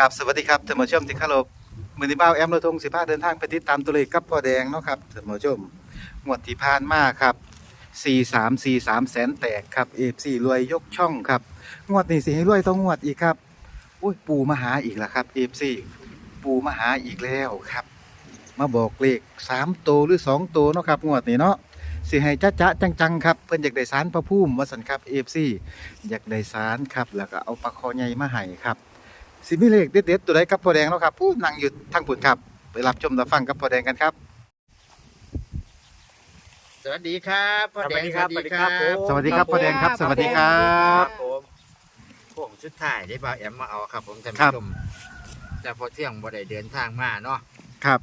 กับสวัสดีครับท่านผู้ชมที่คารพมือนี้บ้าแอมเรทงสิพาเดินทางไปติดตามตัวเลขกับพ่อแดงเนาะครับท่านผู้ชมงวดที่ผ่านมาครับ4343แสนแตกครับ FC รวยยกช่องครับงวดนี้สิให้รวยต้องงวดอีกครับอุ้ยปูมาหาอีกแล้วครับ FC ปู่มาหาอีกแล้วครับ มาบอกเลข3ตัวหรือ2ตัวเนาะครับงวดนี้เนาะสิให้จ๊ะจ๊ะจังๆครับเพิ่อนอยากได้สารพระภูมิว่าสันครับ FC อยากได้สารครับแล้วก็เอาปลาคอใหญ่มาให้ครับ สิมีเลขเด็ดๆตัวใดกับพ่อแดงเนาะครับผู้นั่งอยู่ทางผุนครับ ไปรับชมรับฟังกับพ่อแดงกันครับ สวัสดีครับพ่อแดงสวัสดีครับสวัสดีครับพ่อแดงครับ สวัสดีครับผมพวกสุดท้ายได้บ่าวแอมมาเอาครับ ผมท่านครัผู้บชมแต่พอเที่ยงบ่ได้เดินทางมาเนาะครับ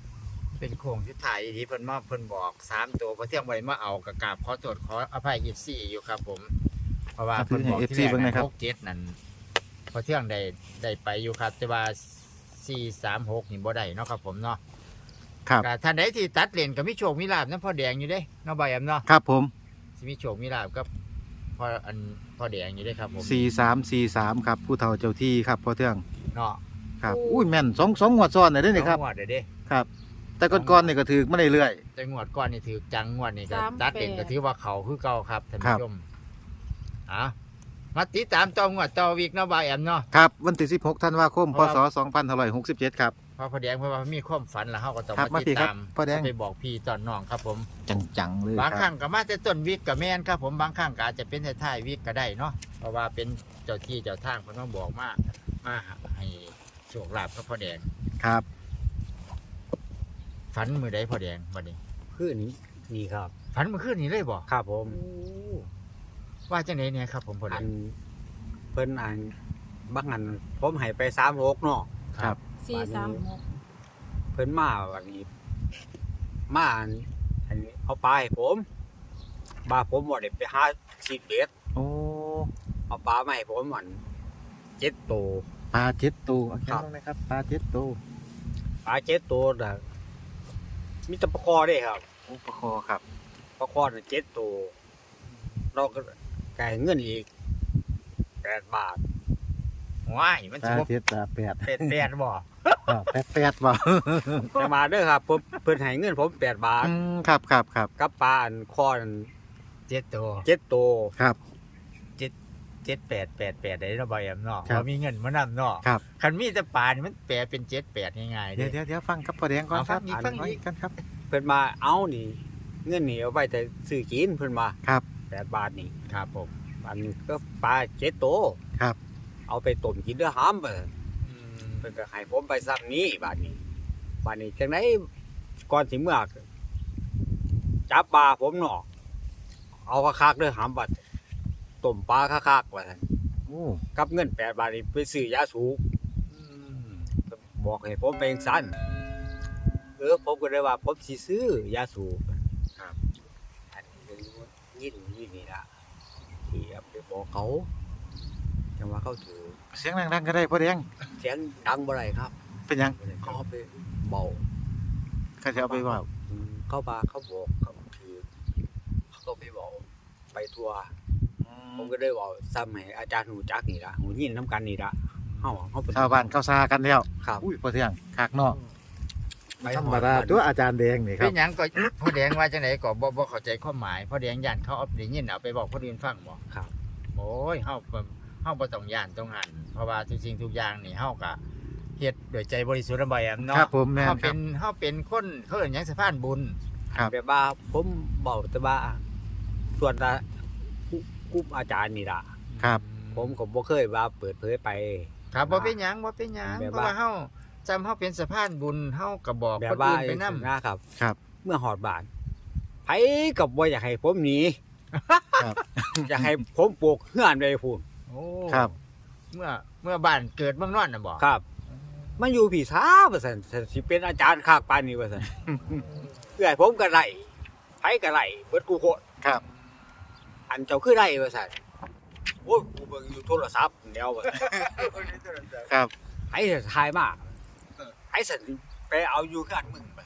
เป็นโค้งสุดท้ายที่เพิ่นมาเพิ่นบอกสามตัวพอเที่ยงบ่ได้มาเอากระกราบขอโทษขออภัยอีซี่อยู่ครับ ผม เพราะว่าครับเพิ่นบอกให้ที่ FC แรกเบิ่งหน่อยครับหกเจ็ดนั่น พอเที่ยงได้ได้ไปอยู่ครับ แต่ว่าสี่สามหกนี่บ่ได้เนาะครับผมเนาะครับ ก็ท่านใดที่ตัดเลนก็มีโชคมีลาบนะพ่อแดงอยู่เด้เนาะบ่าวแอมเนาะครับผมสิมีโชคมีลาบกับพ่ออันพ่อแดงอยู่เด้ครับผม4343ครับ ผู้เฒ่าเจ้าที่ครับพ่อเทืองเนาะครับอุ้ยแม่นสองสองงวดซ้อนเลยเด้อนี่ครับสองงวดเด้อเด้ครับ แต่ก่อนๆนี่ก็ถือมาเรื่อย แต่งวดก่อนนี่ถือจังงวดนี่ก็สามตัดเด่นแปดก็ถือว่าเขาคือเก่าครับท่านครัผู้บ ชมอะ มาติดตามต่องวดต่อวิกเนาะบายแอมเนาะๆครับ วันที่16ธันวาคมเพพราะศว่า2567 ครับเพราะพอแดงเพราะว่ามีความฝันแล้วเฮาก็ต้องครับมามาติสิดครับตามพ่อแดง ไปบอกพี่ตอนน้องครับผม จังๆเลยบางคครั้รับงก็มาแต่ต้นวิกกับแม่นครับ ผมบางครั้งก็อาจจะเป็นท้ายๆวิกก็ได้เนาะเพราะว่าเป็นเจ้าที่เจ้าทางเพิ่นมาบอกมามาให้โชคลาภกับพ่อแดงครับ ฝันมือใดพ่อแดงบัดนี้คือนี้นี่ครับฝันเมื่อคืนนี้เลยบ่ครับผม ว่าจังไดเนี่ยครับผมพ่อแดอังนเพิ่นอันบางอันผมให้ไปสามโกเนาะครับสี่สามหกเพิ่นมาวันนี้มาอันอันนี้เอาปลาให้ผมปลาผมบ่ได้ไปหาชีเบ็ดโอ้เอาปลามาให้ผมอันเจ็ดตัวปลาเจ็ดตัวเอาแค่ครับนั้นนะครับปลาเจ็ดตัวปลาเจ็ดตัวน่ะมีแตะปลาคอเด้ครับ โอ้ปลาคอครับ ปลาคอน่ะเจ็ดตัวเราก็ ไก่เงินอีกแปดบาทว้ายมันปสิลาบ่เจ็ดปลาแปดเป็ดแดดบ่อ่าแปดแปดบ่แต่มาเด้อครับผมเพิ่นให้เงินผมแปดบาท อืมครับครับครับกับปลาอันคออันเจ็ดตัวเจ็ดตัวครับ เจ็ดแปดแปดแปดได้ระบายอำเนาะครับว่ามีเงินมานำเนาะครับคันมีแต่ป่านี่มันแปลเป็นเจ็ดแปดง่ายๆเดี๋ยวเด้เดี๋ยวเดี๋ยวฟังครับพ่อแดงก่อนเอาครับฟังอีกนฟังอีก กันครับ เพิ่นมาเอานี่ เงินนี่เอาไปแต่ซื้อกินเพิ่นมาครับ แปดบาทนี่ครับผมอันก็ปลาเจ็ดตัวครับ เอาไปต้มกินเด้อหามเพิ่นเพิ่นก็ให้ผมไปซ้ำนี้บาทนี้บาทนี้จังไดก่อนสิเมื่อจับปลาผมเนาะเอาคักๆเด้อหามบัดต้มปลาคักๆว่าซั่นโอ้กับเงินแปดบาทนี่ไปซื้อยาสูบบอกให้ผมเป็นสั้นเออผมก็เลยว่าผมสิซื้อยาสูบครับ อันนี้ก็ยินยินนี่ละที่เอาไป บอกเขาจังว่าเขาถือเสียงดังๆก็ได้พ่อแดงเสียงดังบ่ไรครับเป็นหยังเขาเอาไปเบาเขาจะเอาไปว่าอืมเข้าบาเขาบอกเขาถือเขาก็ไปบอกไปทัวร์ผมก็ได้บอกซ้ำให้อาจารย์หูจักนี่ละหูยินน้ำกันนี่ละเฮาเฮาเป็นชาวบ้านเข้าซากันแล้วครับอุ้ยพ่อเทืองคักเนาะไปธรรมดาตัวอาจารย์แดงนี่คเป็รับนหยังก็ พ่อแดงว่าจังไดก็บ่บ่เข้าใจความหมายพ่อแดงย่านเขาเอาได้ยินเอาไปบอกคนอื่นฟังบ่ครับโอ้ยเฮาบ่เฮาบ่ต้องย่านต้องหันเพราะว่าทุกสิ่งทุกอย่างนี่เฮาก็เฮ็ดด้วยใจบริสุทธิ์ระบายอำเนาะครับผมแม่นเฮาคเป็รับนเฮาเป็นคนเขาเอิ้นหยังสะพานบุญ ครับ แบบว่าผมบอกแต่ว่าส่วนละกลุ่มอาจารย์นี่ละครับ ผมก็บ่เคยว่าเปิดเผยไป ครับบ่เป็นหยังบ่เป็นหยังแบบเพราะว่า ว่าเฮาจำเฮาเป็นสะพานบุญเฮาก็บอกแบคบนว่าอื่นไปนํนะครับ ครับ เมื่อหอดบ้านไผกับบ่อยากให้ผมหนี ครับอยากให้ผมปลูกเฮือนไว้พูนโอ้ครับ เมื่อเมื่อบ้านเกิดเมืองนอนน่ะบ่ครับ มันอยู่พี่สาว่าซั่นสิเป็นอาจารย์คากปานนี้ว่าซั่นเอื้อยผมก็ไล่ไผก็ไล่เบิดกูโคตรครับ อันเจ้าคือไล่ว่าซั่นโอ้ยกูเบิ่งอยู่โทรศัพท์แนวว่าซั่นครับไอ้ทายมาไอ้สันไปเอาอยู่ข้างมึงไป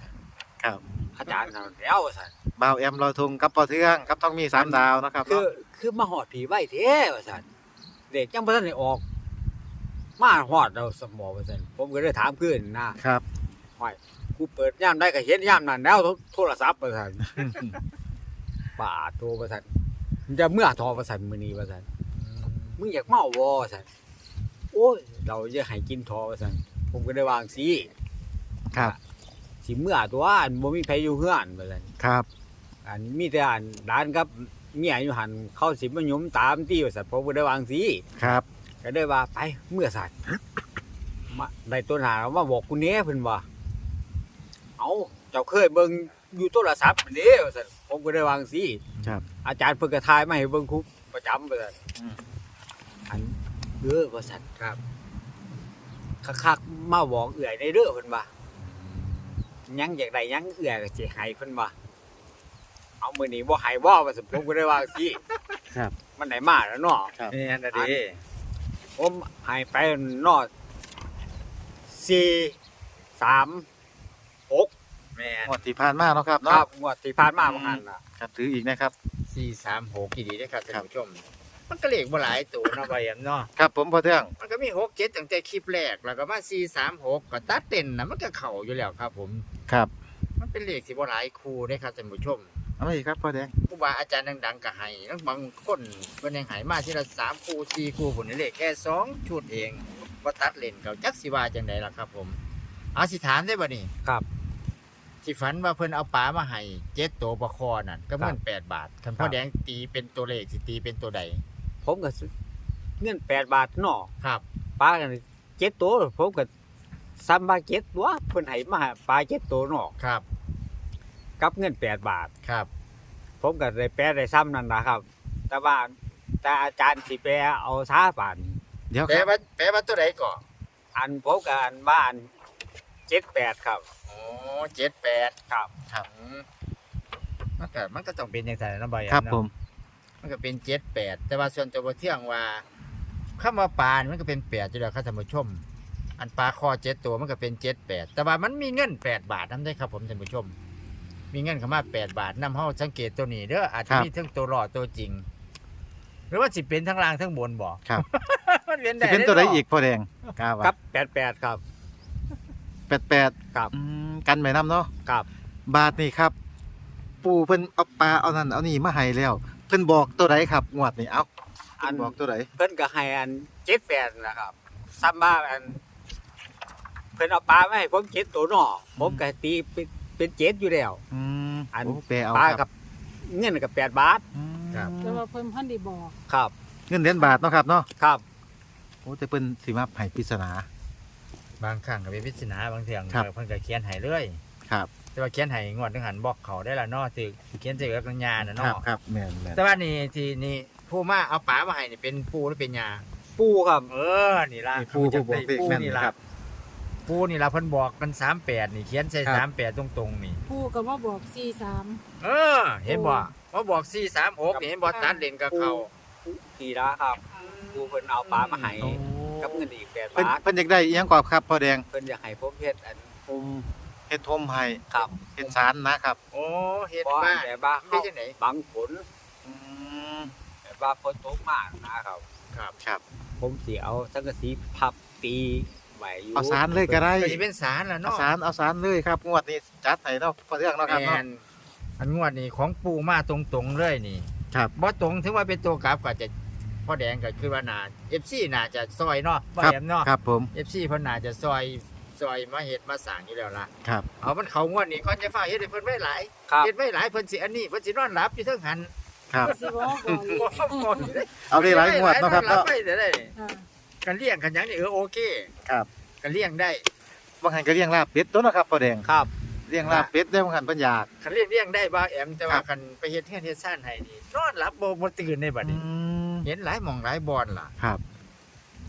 ครับ อาจารย์สั่นแล้วสันบ่าวแอมเราทงกับพ่อเทืองกับต้องมีสามดาวนะครับคือ เนาะคือมาหอดผีไว้เท่ว่าสันเด็กยังบ่ทันได้ออก มาฮอดเราสมอว่าซั่นผมก็เลยถามเพื่อนนะครับห้อยกูเปิดย่ามได้ก็เห็นย่ามนั้นแล้วโทรศัพท์ว่าซั่น ป่าโทรว่าซั่นมึงจะเมื่อทอว่าซั่นมื้อนี้ว่าซั่น มึงอยากเมาบ่ว่าซั่นโอ้ย เราจะให้กินทอว่าซั่นผมก็ได้วางสิครับ สิเมื่อตัวอันบ่มีไผอยู่เฮือนว่าซั่นครับ อันมีแต่อันร้านกับเมียอยู่หันเข้าสิมาหยุมตามที่ว่าซั่นผมก็ได้วางสิครับ ก็ได้ว่าไปเมื่อสัตว์มาได้ตัวหนามาบอกกูเนี้ยเพิ่นว่าเอาเจ้าเคยเบิ่งอยู่โทรศัพท์เด้ว่าซั่นผมก็ได้วางสิครับ อาจารย์เพิ่นก็ทายมาให้เบิ่งคุประจำว่าซั่นอืม อันเด้อว่าซั่นครับคักๆมาบอกเอื่อยในเด้อเพิ่นว่า ยังอยากได้ยังเอื่อยก็สิให้เพิ่นว่าเอามื้อนี้บ่ให้บ่ว่าซั่นผมก็ได้วางสิครับ มันได้มาแล้วเนาะครับแม่นอะเด้ผมใหายไปนอดสี่สามหกแม่นงวดที่ผ่านมาเนาะครับคเนาะรับงวดที่ผ่านมาประมาณน่ะ ครับถืออีกนะครับ436กี่ดีเด้อครับท่านครับผู้ชม มันก็เลขบ่หลายตัวเนาะบ่แอมเนาะครับผมพอเทืองมันก็มีหกเจ็ดตั้งแต่คลิปแรกแล้วก็มาสี่สามหกก็ตัดเต้นนะมันก็เข่าอยู่แล้วครับผม ครับมันเป็นเลขที่บ่หลายคู่ได้ครับท่านผู้ชมเอามาอีกครับพ่อแดงผู้บาอาจารย์ดังๆก็ให้แล้วบางคนเพิ่นยังให้มาทีละสามคู่สี่คู่ผลนี่เลขแค่สองชุดเองบ่ตัดเล่นเขาจักสิว่าจังไดล่ะครับ ผมเอาสิถามได้บ่นี่ครับที่ฝันว่าเพิ่นเอาปลามาให้เจ็ดตัวประคอนั่นก็เงินแปดบาทคันพ่อแดงตีเป็นตัวเลขสิตีเป็นตัวใดผมก็ซื้อเงินแปดบาทเนอครับปลากันเจ็ดตัวผมก็ ซ้ำบาทเจ็ดตัวเพิ่นให้มาปลาเจ็ดตัวเนอครับกับเงินแปดบาท ครับ ผมก็ได้แปลได้ซ้ำนั่นนะครับ แต่ว่าแต่อาจารย์สิแปลเอาช้าปาน เดี๋ยวแปลครับว่าแปลว่าตัวใดก่อนอันผมกับอันบ้านเจ็ดแปดครับโอ้เจ็ดแปดครับครับมันก็มันก็ต้องเป็นอย่างไรนะบอยครับผม มันก็เป็นเจ็ดแปดแต่ว่าส่วนตัวบ่เที่ยงว่าคำว่าปลานี่มันก็เป็นแปดอยู่แล้วครับท่านผู้ชม อันปลาคอเจ็ดตัวมันก็เป็นเจ็ดแปดแต่ว่ามันมีเงินแปดบาทนั่นได้ครับผมท่านผู้ชม มีเงินเข้ามาแปดบาทนำเฮาสังเกตตัวนี้เด้ออาจจะมีทั้งตัวหล่อตัวจริง หรือว่าสิเป็นทั้งล่างทั้งบนบ่ครับ มันเป็นสิได้เป็นตัวใดอีกพ่อแดงกล้ากัว่าบแปดแปดครับ แปดแปดครับ อืมกันไปน้ำเนาะครับ บาทนี่ครับ ปู่เพิ่นเอาปลาเอานั่นเอานี่มาให้แล้ว เพิ่นบอกตัวใดครับงวดนี่เอ้าอัเพิ่นน บอกตัวใดเพิ่นก็ให้อันเจ็ดแปดนะครับซ้ำบ้าอัน เพิ่นเอาปลามาให้ผมเจ็ดตัวเนอผมก็ตีเป็นเป็นเจ็ดอยู่แล้ว อืมอันโอ้แปลเอาปลาคกัรับบเงินกับแปดบาทอืมแต่ว่าเพิ่นพันได้บอกครับ เงินเหรียญบาทเนาะครับเนาะครับ โอ้แต่เพิ่นสิมาให้ปริศนา บางครั้งก็เป็นพิจารณาบางเทื่อครับ เพิ่นก็เขียนให้เลยครับ แต่ว่าเขียนให้งวดนึงหันบอกเขาได้ละเนาะถือเขียนใส่กับกัญญาน่ะครับเนาะครับแม่นแม่นแต่ว่านี่ที่นี่ผู้มาเอาป๋ามาให้นี่เป็นปูหรือเป็นยาปูครับ เออนี่ล่ะนี่ปู่ผู้บอกเลขปูแม่นนี่นะล่ะครับ ปูนี่ล่ะเพิ่นบอกกัน38นี่เขียนใส่ครับ38ตรงๆนี่ ผู้ก็มาบอกสี่สามเออ เห็นบ่เขาบอก436นี่เห็นบ่ตัดเลนกับเขาทีละครับปูเพิ่นเอาปลามาให้โอ้กับเงินอีกแปดเพิ่นบาทเพิ่นอยากได้อีหยังกว่าครับพ่อแดงเพิ่นอยากให้ผมเฮ็ดอันผมเฮ็ดทมให้ครับเฮ็ดสารนะครับโอ้เฮ็ดบ่บ้านแต่บ้าเป็เขานจังได๋บางฝนอืมแต่ว่าฝนตกมากนะครับครับ ครับ ผมสิเอาสังกะสีพับตี ไว้อยู่เอาสารเลยก็ได้ก็สิเป็นสารล่ะเอาเนาะสารเอาสารเลยครับงวดนี้จัดให้เนาะพอเรื่องเนาะครับแม่เนาะนอันงวดนี้ของปูมาตรงๆเลยนี่ครับบ่ตรงถึงว่าเป็นตัวกราฟก็จะพ่อแดงก็คือว่าน่า FC น่าจะซอยเนาะบ่ครับแอมเนาะครับผม FC เพิ่นน่าจะซอยซอยมาเฮ็ดมาสร้างอยู่แล้วล่ะครับเอามันเขางวดนี้ก่อนจะฟ้าเฮ็ดให้เพิ่นไว้หลายครับ เฮ็ดไว้หลายเพิ่นสิอันนี้เพิ่นสินอนหลับอยู่เทิงหันครับก็สิบอกก่อนเลยบ่หมดเลยเอาได้หลายงวดเนาะครับหลัเนาะ ไปได้ได้ค่ะ กันเลี้ยงกันหยังนี่เออโอเคครับ กันเลี้ยงได้บางหันก็เลี้ยงลาบเป็ดตัวเนาะครับพ่อแดงครับ เลี้ยงลาบเป็ดได้บางหันเพิ่นอยากคันเลี้ยงเลี้ยงได้บ่าแอมแต่ครัว่าบคันไปเฮ็ดเฮือนเฮ็ดซ่านให้นี่นอนหลับบ่บ่ตื่นในบัดนี้ อืมเห็นหลายหม่องหลายบอนล่ะครับ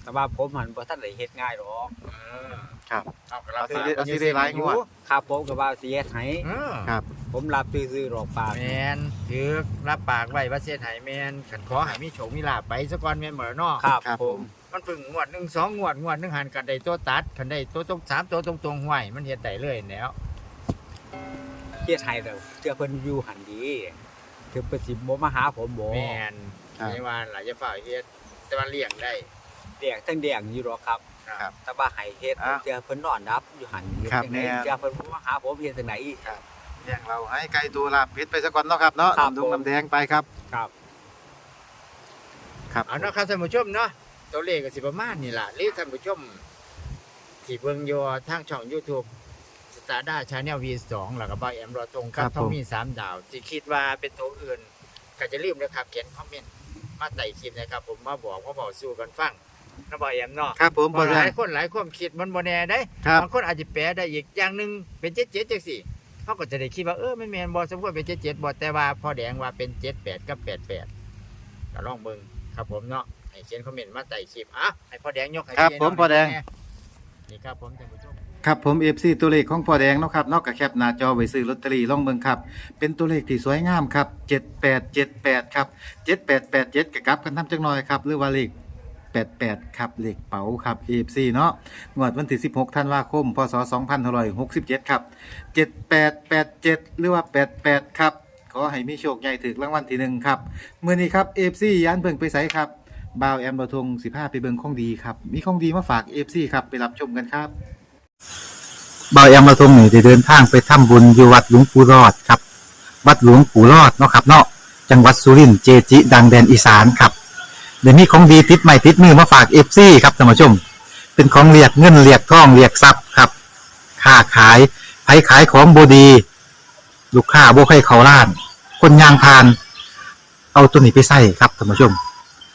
แต่ว่าผมหันบ่ทันได้เฮ็ดง่ายหรอกเออครับเอาก็เอารับสิได้เอาสิได้หลายงวด ครับผมก็ว่าสิเฮ็ดให้เออครับ ผมรับซื้อๆหรอกปากแมนถือรับปากไว้ว่าเสียหายแมนขันขอให้มีโฉมมีลาบไปซะก่อนแมนเหมือนเนาะครับครับผผม มมันเพึ่งงวดหนึ่งสองงวดงวดหนึ่งหันกันได้ตัวตัดขันได้ตัวตรงสามตัวตรงตรงๆห้วยมันเฮ็ดได้เลยแล้วเฮ็ดให้แล้วเทื่อเพิ่นอยู่หันดีเทื่อเพิ่นสิบ่มาหาผมบ่แมนครับ ไม่ว่าหลายจะฝ่ากเฮ็ดแต่ว่าเลี้ยงได้ แดงทั้งแดงอยู่หรอกครับครับ แต่ว่าให้เฮ็ดอะเจอเพิ่นนอนนับอยู่หันเฮ็ดครับจังได๋แม่นเจอเพิ่นมาหาผมเฮ็ดจังไดอีกเลี้ยงเราให้ไก่ตัวลาบเพชรไปซะก่อนเนาะครับเนาะครับ น้ำดงน้ำแดงไปครับ ครับ ครับ เอาเนาะครับท่านผู้ชมเนาะ ตัวเลขก็สิประมาณนี่ล่ะหรือท่านผู้ชมที่เบิ่งอยู่ทางช่อง YouTube สตาร์ด้าชาแนล V2 แล้วก็บ่าวแอมรอตรงกับทอมมี่3ดาว ที่คิดว่าเป็นตัวอื่น ก็จะลืมนะครับเขียนคอมเมนต์มาใต้คลิปนะครับ ผมมาบอกว่าบอกสู่กันฟังนะบ่าวแอมเนาะครับผมเพพอราะหแดลางยคนหลายความคิดมันบ่แน่ได้ ครับ บางคนอาจจะแปลได้อีกอย่างหนึงเป็น77จังซี่เขาก็จะได้คิดว่าเออมันแม่นบ่สมควรเป็น77บ่แต่ว่าพอแดงว่าเป็น78กับ88ก็ลองเบิ่งครับผมเนาะ ให้เขียนคอมเมนต์มาใต้คลิปอะให้พอแดงยกให้ครับพี่ผมน้พอแดง นี่ครับผมท่านผู้ชม ครับผม FC ตัวเลขของพ่อแดงเนาะครับเนอกจากแคปหน้าจอไว้ซื้อลอตเตอรี่ล่องเบิ่งครับ เป็นตัวเลขที่สวยงามครับ 7878 ครับ 7887กับกลับกันทำจังหน่อยครับ หรือว่าเลข 88 ครับเลขเป๋าครับ FC เนาะงวดวันที่ 16ธันวาคม พศ2567 ครับ 7887 หรือว่า 88 ครับ ขอให้มีโชคใหญ่ถึกรางวัลที่หนึ่งครับ มื้อนี้ครับ FC ยานเบิ่งไปไสครับ บ่าวแอมบะทง15ไปเบิงของดีครับ มีของดีมาฝาก FC ครับไปรับชมกันครับเบาวแอมมาทงนี่ได้เดินทางไปทำบุญอยู่วัดหลวงปู่รอดครับ วัดหลวงปู่รอดเนาะครับเนาะจังหวัดสุรินทร์เจจิ ดังแดนอีสานครับเดี๋ยวนี้ของดีติดใหม่ติดมือมาฝากเอฟซีครับท่านผู้ชม เป็นของเรียกเงินเรียกทองเรียกทรัพย์ครับค้าขายไผขายของบดี ลูกค้าบ่ให้เขาล้าน คนยางพาน เอาตัวนี้ไปใส่ครับท่านผู้ชม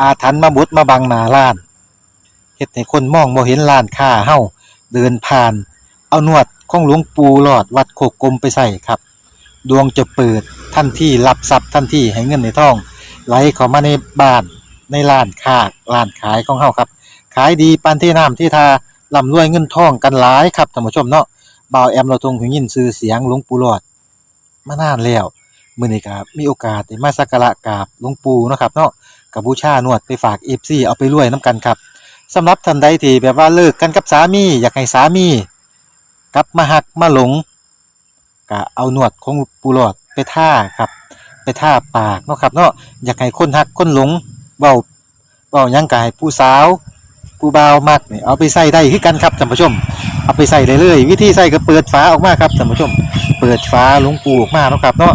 อาถรรพ์มาบุดมาบังหน้าร้านเฮ็ดให้คนมองบ่เห็นร้านค้าเฮาเดินผ่าน เอานวดของหลวงปู่หลอดวัดโคกกลมไปใส่ครับ ดวงจะเปิดทันทีรับทรัพย์ทันทีให้เงินในท้อง ไหลเข้ามาในบ้านในร้านค้าร้านขายของเฮาครับ ขายดีปานที่น้ำที่ทาร่ำรวยเงินทองกันหลายครับท่านผู้ชมเนาะบ่าวแอมเราทรงหูยินชื่อเสียงหลวงปู่หลอดมานานแล้วมื้อนี้ก็มีโอกาสได้มาสักการะกราบหลวงปู่เนาะครับเนาะ กับบูชานวดไปฝาก FC เอาไปรวยนํกันครับสำหรับท่านใดที่แบบว่าเลิกกันกับสามีอยากให้สามีกลับมาหักมาหลงก็เอาหนวดของปูหลอดไปท่าครับ ไปท่าปากเนาะครับเนาะอยากให้คนหักคนหลงเบาเบายังกายผู้สาวผู้เบามักเนี่ยเอาไปใส่ได้คือกันครับท่านผู้ชม เอาไปใส่เลยเลย วิธีใส่ก็เปิดฝาออกมาครับท่านผู้ชม เปิดฝาหลวงปูออกมาเนาะครับเนาะ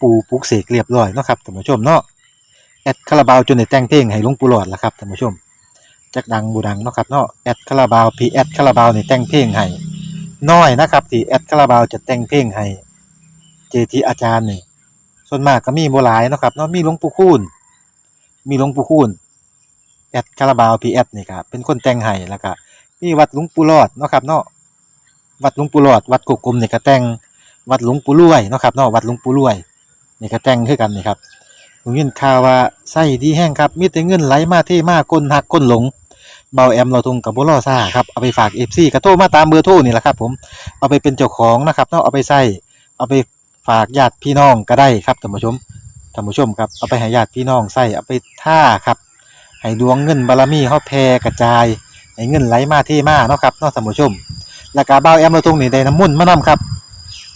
ปูปลุกเสกเรียบร้อยเนาะครับท่านผู้ชมเนาะแอดคาราบาวจนได้แต่งเพลงให้หลวงปู่หลอดละครับท่านผู้ชมจักดังบูดังเนาะครับเนาะแอดคาราบาวพีแอดคาราบาวนี่แต่งเพลงให้น้อยนะครับที่แอดคาราบาวจะแต่งเพลงให้เจทีอาจารย์นี่ส่วนมากก็มีบ่หลายเนาะครับเนาะมีหลวงปู่คูณมีหลวงปู่คูณแอดคาราบาวพีแอดนี่ครับเป็นคนแต่งให้แล้วก็มีวัดหลวงปู่รอดเนาะครับเนาะวัดหลวงปู่รอดวัดกกกลมนี่ก็แต่งวัดหลวงปู่รวยเนาะครับเนาะวัดหลวงปู่รวย นี่ก็แต่งคือกันนี่ครับผมยินข่าวว่าไส้ดีแห้งครับมีแต่เงินไหลมาเทมาคนหักคนหลงเบาแอมเราทงกับบ่รอซ่าครับเอาไปฝาก FC ก็โทรมาตามเบอร์โทรนี่แหละครับ ผมเอาไปเป็นเจ้าของนะครับเนาะเอาไปใส่เอาไปฝากญาติพี่น้องก็ได้ครับท่านผู้ชมท่านผู้ชมครับเอาไปให้ญาติพี่น้องใส่เอาไปท่าครับให้ดวงเงินบารมีเฮาแผ่กระจายให้เงินไหลมาเทมาเนาะครับเนาะท่านผู้ชมแล้วก็บ่าแอมเราตรงนี้ได้น้ำมุ่นมานํครับ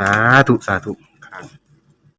สาธุสาธุครับ